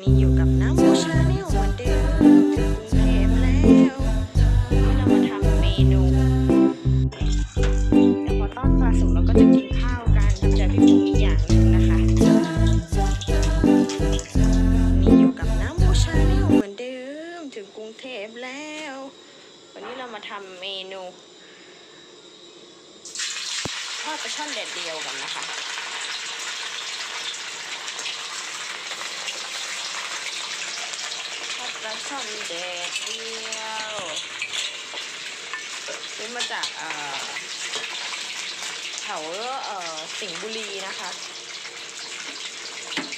นี่อยู่กับน้ำโมชาแนลเหมือนเดิมถึงกรุงเทพแล้ววันนี้เรามาทำเมนูแต่พอต้อนปลาสุกเราก็จะกินข้าวกันทำใจพี่ผมอีกอย่างหนึ่งนะคะนี่อยู่กับน้ำโมชาแนลเหมือนเดิมถึงกรุงเทพแล้ว วันนี้เรามาทำเมนูทอดปลาช่อนแดดเดียวกันนะคะ ทอดปลา ช่อนแดดเดียวซื้อมาจากเอ่อแถวเออสิงห์บุรีนะคะ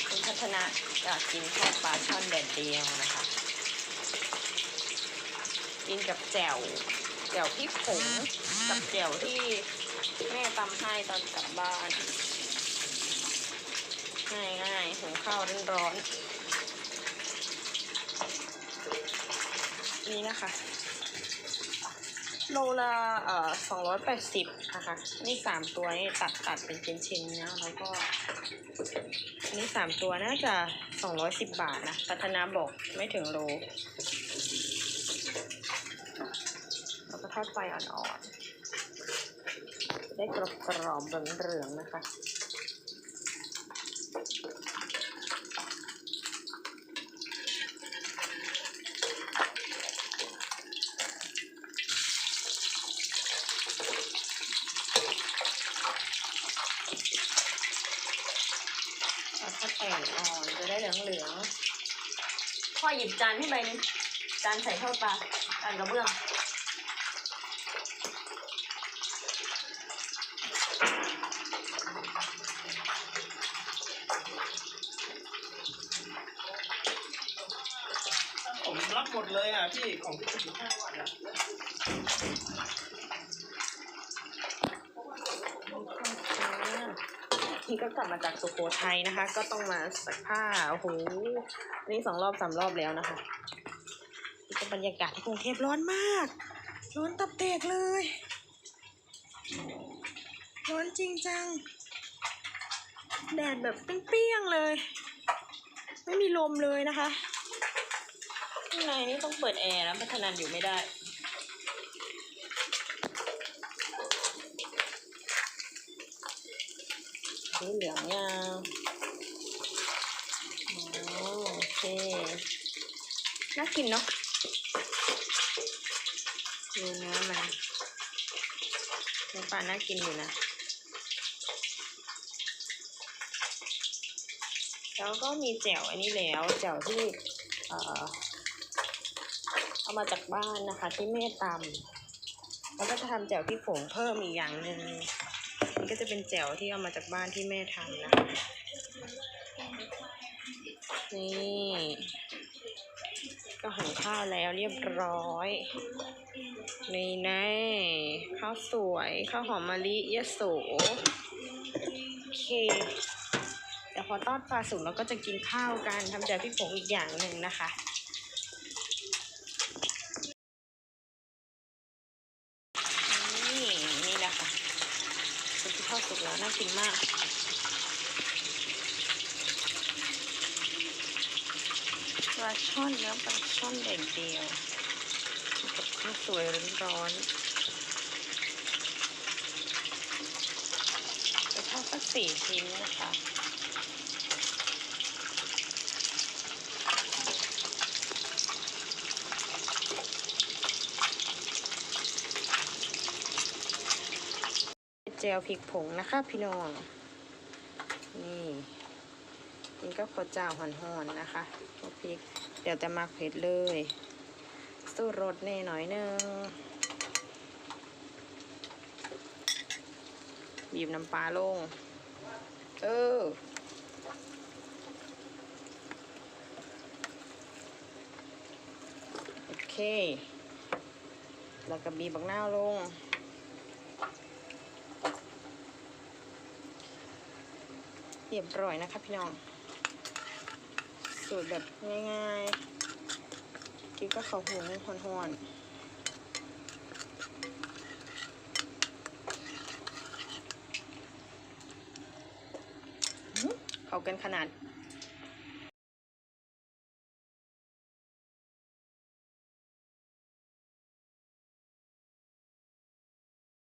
คุณพัฒนาอยากกินทอดปลาช่อนแดดเดียวนะคะ กินกับแจ่วแจ่วพริกผงกับแจ่วที่แม่ตำให้ตอนกลับบ้านง่ายง่ายๆหุงข้าวร้อนๆ นี่นะคะ โลละเอ่อสองร้อยแปดสิบนะคะ นี่สามตัวนี่ตัดตัดเป็นชิ้นๆนะแล้วก็นี่สามตัวน่าจะสองร้อยสิบบาทนะ พัฒนาบอกไม่ถึงโล แล้วก็ทอดไฟอ่อนๆ ได้กรอบกรอบๆเหลืองๆนะคะ เอาทอดไฟอ่อนๆจะได้เหลืองๆ พ่อหยิบจานให้ใบนึงจานใส่ทอดปลาจานกระเบื้องผมรับหมดเลยอะพี่ของพี่สิบห้าวันอะ ก็กลับมาจากสุโขทัยนะคะ ก็ต้องมาสักผ้าโอ้โหนี่สองรอบสามรอบแล้วนะคะนี่ก็บรรยากาศที่กรุงเทพร้อนมาก ร้อนตับแตกเลย ร้อนจริงจัง แดดแบบเปรี้ยงเลย ไม่มีลมเลยนะคะข้างในนี่ต้องเปิดแอร์แล้วพัฒนานอยู่ไม่ได้ นี่เหลืองยาวโอเค น่ากินเนาะดูเนื้อมันเนื้อปลาน่ากินอยู่นะ แล้วก็มีแจ่วอันนี้แล้วแจ่วที่เอ่อเอามาจากบ้านนะคะที่แม่ตำแล้วก็จะทำแจ่วพริกผงเพิ่มอีกอย่างหนึ่ง ก็จะเป็นแจ่วที่เอามาจากบ้านที่แม่ทำนะนี่ก็หุงข้าวแล้วเรียบร้อยนี่แน่ข้าวสวยข้าวหอมมะลิยะโสโอเคเดี๋ยวพอทอดปลาสุกเราก็จะกินข้าวกันทำแจ่พริกผงอีกอย่างหนึ่งนะคะ นี่นี่แหละค่ะซุปที่ทอดสุกแล้ว น่ากินมากปลาช่อนเนื้อปลาช่อนแดงเดียวกับข้าวสวยร้อนๆจะทอดสักสี่ชิ้นนะคะ จลพริกผงนะคะพี่น้อง นี่นี่ก็ข้าวเจ้าหอนๆนะคะพวกพริก เดี๋ยวจะมาเผ็ดเลย สู้รสแน่หน่อยนึง บีบน้ำปลาลง เออโอเค แล้วก็บีบบักนาวลง เรียบร้อยนะคะพี่น้อง สูตรแบบง่ายๆกินก็เขาวหุงหอนๆอื้อเขากันขนาด